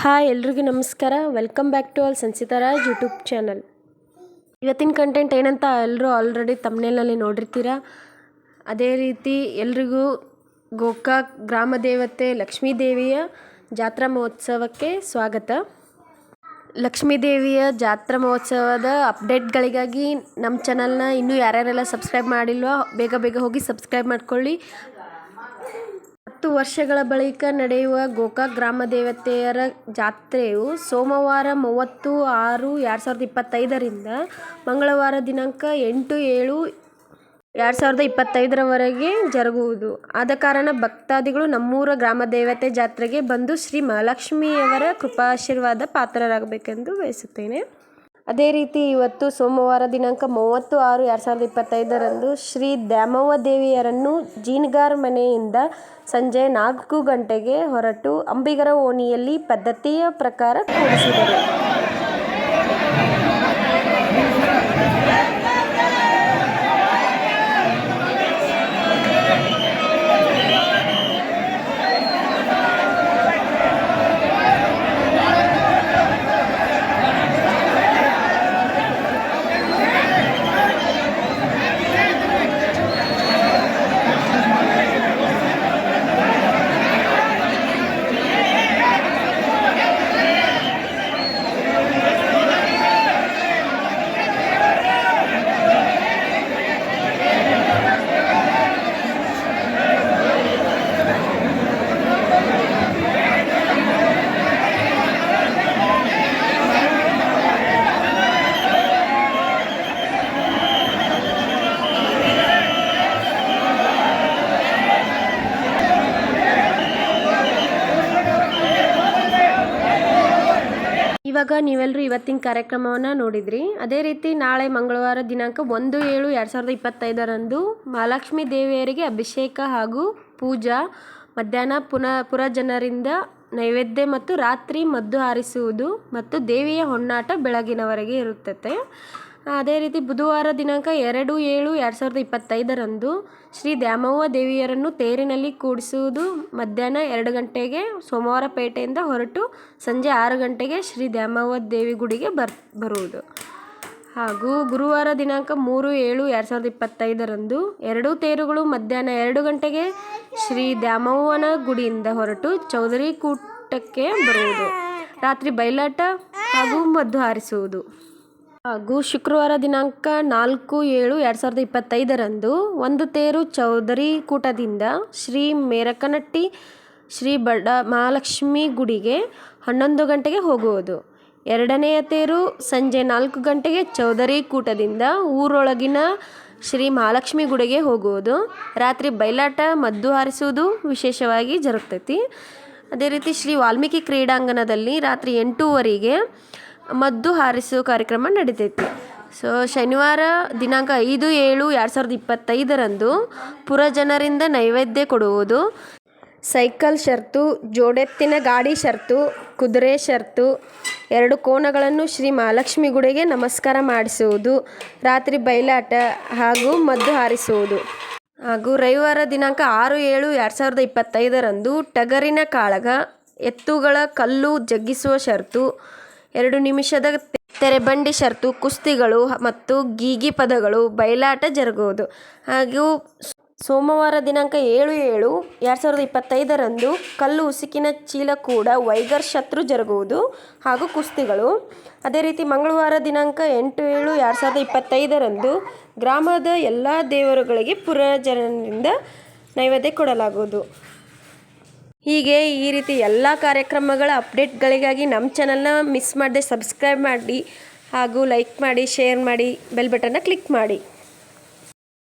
Hi, ಎಲ್ರಿಗೂ ನಮಸ್ಕಾರ. Welcome back to all Sanchitaraj YouTube channel ಇವತ್ತಿನ ಕಂಟೆಂಟ್ ಏನಂತ ಎಲ್ಲರೂ ಆಲ್ರೆಡಿ ತಮ್ಮನೇಲಲ್ಲಿ ನೋಡಿರ್ತೀರ? ಅದೇ ರೀತಿ ಎಲ್ರಿಗೂ ಗೋಕಾಕ್ ಗ್ರಾಮ ದೇವತೆ ಲಕ್ಷ್ಮೀ ದೇವಿಯ ಜಾತ್ರಾ ಮಹೋತ್ಸವಕ್ಕೆ ಸ್ವಾಗತ. ಲಕ್ಷ್ಮೀ ದೇವಿಯ ಜಾತ್ರಾ ಮಹೋತ್ಸವದ ಅಪ್ಡೇಟ್ಗಳಿಗಾಗಿ ನಮ್ಮ ಚಾನಲ್ನ ಇನ್ನೂ ಯಾರ್ಯಾರೆಲ್ಲ ಸಬ್ಸ್ಕ್ರೈಬ್ ಮಾಡಿಲ್ವೋ, ಬೇಗ ಬೇಗ ಹೋಗಿ ಸಬ್ಸ್ಕ್ರೈಬ್ ಮಾಡ್ಕೊಳ್ಳಿ. ಹತ್ತು ವರ್ಷಗಳ ಬಳಿಕ ನಡೆಯುವ ಗೋಕಾಕ್ ಗ್ರಾಮ ದೇವತೆಯರ ಜಾತ್ರೆಯು ಸೋಮವಾರ ಮೂವತ್ತು ಆರು ಎರಡು ಸಾವಿರದ ಇಪ್ಪತ್ತೈದರಿಂದ ಮಂಗಳವಾರ ದಿನಾಂಕ ಎಂಟು ಏಳು ಎರಡು ಸಾವಿರದ ಇಪ್ಪತ್ತೈದರವರೆಗೆ ಜರುಗುವುದು. ಆದ ಕಾರಣ ಭಕ್ತಾದಿಗಳು ನಮ್ಮೂರ ಗ್ರಾಮ ದೇವತೆ ಜಾತ್ರೆಗೆ ಬಂದು ಶ್ರೀ ಮಹಾಲಕ್ಷ್ಮಿಯವರ ಕೃಪಾಶೀರ್ವಾದ ಪಾತ್ರರಾಗಬೇಕೆಂದು ಬಯಸುತ್ತೇನೆ. ಅದೇ ರೀತಿ ಇವತ್ತು ಸೋಮವಾರ ದಿನಾಂಕ ಮೂವತ್ತು ಆರು ಎರಡು ಸಾವಿರದ ಇಪ್ಪತ್ತೈದರಂದು ಶ್ರೀ ದ್ಯಾಮವ್ವ ದೇವಿಯರನ್ನು ಜೀನ್ಗಾರ್ ಮನೆಯಿಂದ ಸಂಜೆ ನಾಲ್ಕು ಗಂಟೆಗೆ ಹೊರಟು ಅಂಬಿಗರ ಓಣಿಯಲ್ಲಿ ಪದ್ಧತಿಯ ಪ್ರಕಾರ ಕೂಡಿಸಿದರು. ಇವಾಗ ನೀವೆಲ್ಲರೂ ಇವತ್ತಿನ ಕಾರ್ಯಕ್ರಮವನ್ನು ನೋಡಿದ್ರಿ. ಅದೇ ರೀತಿ ನಾಳೆ ಮಂಗಳವಾರ ದಿನಾಂಕ ಒಂದು ಏಳು ಎರಡು ಸಾವಿರದ ಇಪ್ಪತ್ತೈದರಂದು ಮಹಾಲಕ್ಷ್ಮಿ ದೇವಿಯರಿಗೆ ಅಭಿಷೇಕ ಹಾಗೂ ಪೂಜಾ, ಮಧ್ಯಾಹ್ನ ಪುನ ಪುರ ಜನರಿಂದ ನೈವೇದ್ಯ ಮತ್ತು ರಾತ್ರಿ ಮದ್ದು ಹಾರಿಸುವುದು ಮತ್ತು ದೇವಿಯ ಹೊನ್ನಾಟ ಬೆಳಗಿನವರೆಗೆ ಇರುತ್ತದೆ. ಅದೇ ರೀತಿ ಬುಧವಾರ ದಿನಾಂಕ ಎರಡು ಏಳು ಎರಡು ಸಾವಿರದ ಇಪ್ಪತ್ತೈದರಂದು ಶ್ರೀ ದ್ಯಾಮವ್ವ ದೇವಿಯರನ್ನು ತೇರಿನಲ್ಲಿ ಕೂಡಿಸುವುದು ಮಧ್ಯಾಹ್ನ ಎರಡು ಗಂಟೆಗೆ ಸೋಮವಾರ ಪೇಟೆಯಿಂದ ಹೊರಟು ಸಂಜೆ ಆರು ಗಂಟೆಗೆ ಶ್ರೀ ದ್ಯಾಮವ್ವ ದೇವಿ ಗುಡಿಗೆ ಬರ್, ಬರುವುದು. ಹಾಗೂ ಗುರುವಾರ ದಿನಾಂಕ ಮೂರು ಏಳು ಎರಡು ಸಾವಿರದ ಇಪ್ಪತ್ತೈದರಂದು ಎರಡೂ ತೇರುಗಳು ಮಧ್ಯಾಹ್ನ ಎರಡು ಗಂಟೆಗೆ ಶ್ರೀ ದ್ಯಾಮವ್ವನ ಗುಡಿಯಿಂದ ಹೊರಟು ಚೌಧರಿ ಕೂಟಕ್ಕೆ ಬರುವುದು. ರಾತ್ರಿ ಬಯಲಾಟ ಹಾಗೂ ಮದ್ದು ಹಾರಿಸುವುದು. ಹಾಗೂ ಶುಕ್ರವಾರ ದಿನಾಂಕ ನಾಲ್ಕು ಏಳು ಎರಡು ಸಾವಿರದ ಇಪ್ಪತ್ತೈದರಂದು ಒಂದು ತೇರು ಚೌಧರಿ ಕೂಟದಿಂದ ಶ್ರೀ ಮೇರಕನಟ್ಟಿ, ಶ್ರೀ ಬಡ ಮಹಾಲಕ್ಷ್ಮಿ ಗುಡಿಗೆ ಹನ್ನೊಂದು ಗಂಟೆಗೆ ಹೋಗುವುದು. ಎರಡನೆಯ ತೇರು ಸಂಜೆ ನಾಲ್ಕು ಗಂಟೆಗೆ ಚೌಧರಿ ಕೂಟದಿಂದ ಊರೊಳಗಿನ ಶ್ರೀ ಮಹಾಲಕ್ಷ್ಮಿ ಗುಡಿಗೆ ಹೋಗುವುದು. ರಾತ್ರಿ ಬಯಲಾಟ ಮದ್ದು ಹಾರಿಸುವುದು ವಿಶೇಷವಾಗಿ ಜರುಗ್ತೈತಿ. ಅದೇ ರೀತಿ ಶ್ರೀ ವಾಲ್ಮೀಕಿ ಕ್ರೀಡಾಂಗಣದಲ್ಲಿ ರಾತ್ರಿ ಎಂಟೂವರೆಗೆ ಮದ್ದು ಹಾರಿಸುವ ಕಾರ್ಯಕ್ರಮ ನಡಿತೈತಿ. ಸೊ ಶನಿವಾರ ದಿನಾಂಕ ಐದು, ಏಳು, ಎರಡು ಸಾವಿರದ ಇಪ್ಪತ್ತೈದರಂದು ಪುರಜನರಿಂದ ನೈವೇದ್ಯ ಕೊಡುವುದು. ಸೈಕಲ್ ಶರ್ತು, ಜೋಡೆತ್ತಿನ ಗಾಡಿ ಶರ್ತು, ಕುದುರೆ ಶರ್ತು, ಎರಡು ಕೋಣಗಳನ್ನು ಶ್ರೀ ಮಹಾಲಕ್ಷ್ಮಿ ಗುಡಿಗೆ ನಮಸ್ಕಾರ ಮಾಡಿಸುವುದು, ರಾತ್ರಿ ಬಯಲಾಟ ಹಾಗೂ ಮದ್ದು ಹಾರಿಸುವುದು. ಹಾಗೂ ರವಿವಾರ ದಿನಾಂಕ ಆರು, ಏಳು, ಎರಡು ಸಾವಿರದ ಇಪ್ಪತ್ತೈದರಂದು ಟಗರಿನ ಕಾಳಗ, ಎತ್ತುಗಳ ಕಲ್ಲು ಜಗ್ಗಿಸುವ ಶರ್ತು ಎರಡು ನಿಮಿಷದ ತೆರೆಬಂಡಿ ಶರ್ತು ಕುಸ್ತಿಗಳು ಮತ್ತು ಗೀಗಿ ಪದಗಳು ಬಯಲಾಟ ಜರುಗುವುದು. ಹಾಗೂ ಸೋಮವಾರ ದಿನಾಂಕ ಏಳು ಏಳು ಎರಡು ಸಾವಿರದ ಇಪ್ಪತ್ತೈದರಂದು ಕಲ್ಲು ಉಸುಕಿನ ಚೀಲ ಕೂಡ ವೈಗರ್ ಶತ್ರು ಜರುಗುವುದು ಹಾಗೂ ಕುಸ್ತಿಗಳು. ಅದೇ ರೀತಿ ಮಂಗಳವಾರ ದಿನಾಂಕ ಎಂಟು ಏಳು ಎರಡು ಸಾವಿರದ ಇಪ್ಪತ್ತೈದರಂದು ಗ್ರಾಮದ ಎಲ್ಲ ದೇವರುಗಳಿಗೆ ಪುರಜನರಿಂದ ನೈವೇದ್ಯ ಕೊಡಲಾಗುವುದು. ಹೀಗೆ ಈ ರೀತಿ ಎಲ್ಲ ಕಾರ್ಯಕ್ರಮಗಳ ಅಪ್ಡೇಟ್ಗಳಿಗಾಗಿ ನಮ್ಮ ಚಾನಲ್ನ ಮಿಸ್ ಮಾಡದೆ ಸಬ್ಸ್ಕ್ರೈಬ್ ಮಾಡಿ ಹಾಗೂ ಲೈಕ್ ಮಾಡಿ, ಶೇರ್ ಮಾಡಿ, ಬೆಲ್ ಬಟನ್ನ ಕ್ಲಿಕ್ ಮಾಡಿ.